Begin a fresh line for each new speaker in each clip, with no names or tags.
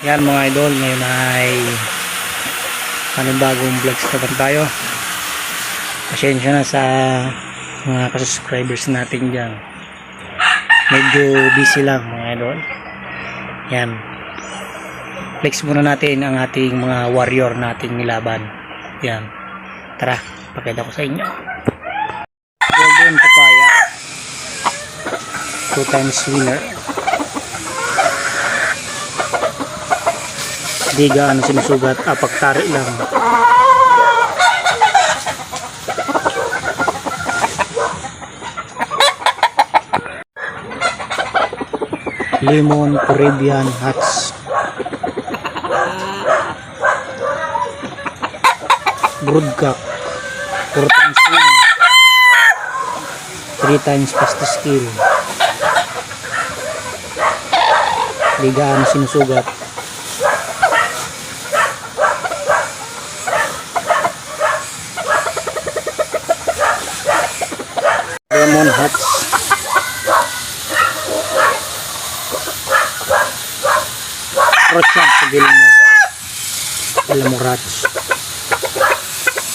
Yan mga idol, ngayon ay panibagong vlogs naman tayo. Pasensya na sa mga subscribers natin dyan. Medyo busy lang mga idol. Yan. Flex muna natin ang ating mga warrior nating nilaban. Yan. Tara, pakita ko sa inyo. Golden papaya. Two times winner. Di gaano sinusugat, apaktari lang. Lemon Caribbean Huts. Broodcock. 4 times winner. 3 times pasta skill. Di gaano sinusugat. Lemon Huts. Approach yan sa Gilmore. Gilmore Huts.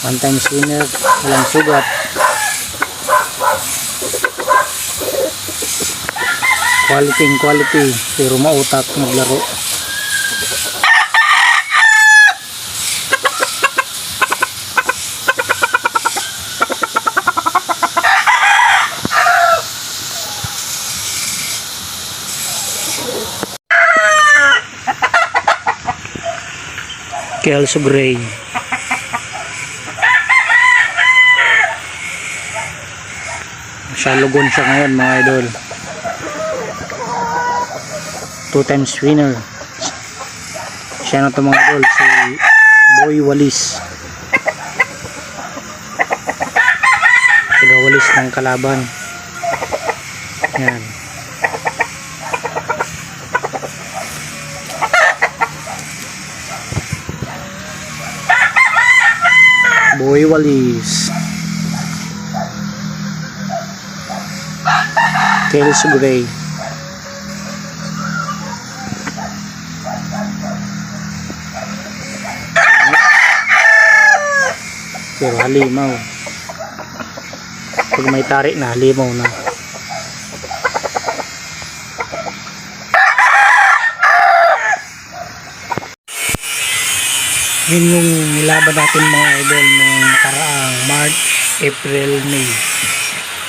One times winner. Walang sugat. Quality in quality. Pero mautak naglaro. Kelso Gray. Siya lugon siya ngayon mga idol. Two times winner. Siya na ito mga idol. Si Boy Walis. Tagawalis ng kalaban. Yan. Boy Walis. Kels Gray. Pero halimaw. Pag may tari na, halimaw na. Yun yung nilaban natin mga idol nung nakaraang March, April, May.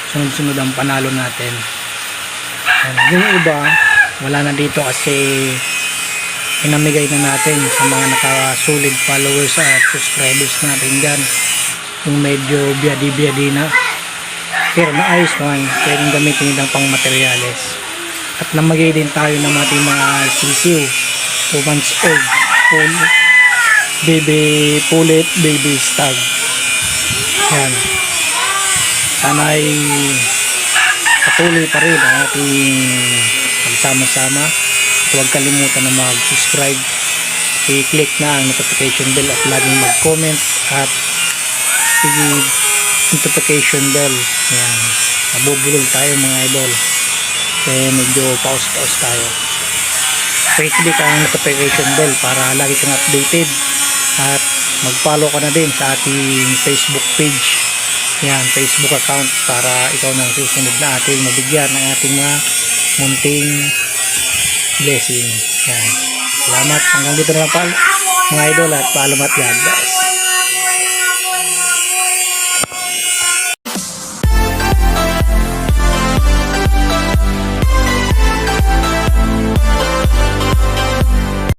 Sunod-sunod ang panalo natin. Ayan. Yung iba, wala na dito kasi pinamigay na natin sa mga nakasulid followers at subscribers natin dyan. Yung medyo biyadi-biyadi na. Pero naayos naman, pwedeng gamitin nilang pang materyales. At namagay din tayo ng ating mga sisiw. 2 months old. Full baby pulit, baby stag. Yan. Sana ay patuloy pa rin ang ating pagsama-sama. At huwag kalimutan na mag-subscribe. I-click na ang notification bell at laging mag-comment at i-notification bell. Yan. Nabubulol tayo mga idol. Kaya medyo pause-pause tayo. I-click ang notification bell para lagi kang updated at mag-follow ka na din sa ating Facebook page. Yan, Facebook account para ikaw nang susunod na ating mabigyan ng ating mga munting blessing. Yan, salamat. Hanggang dito na lang pal mga idol at paalam at God bless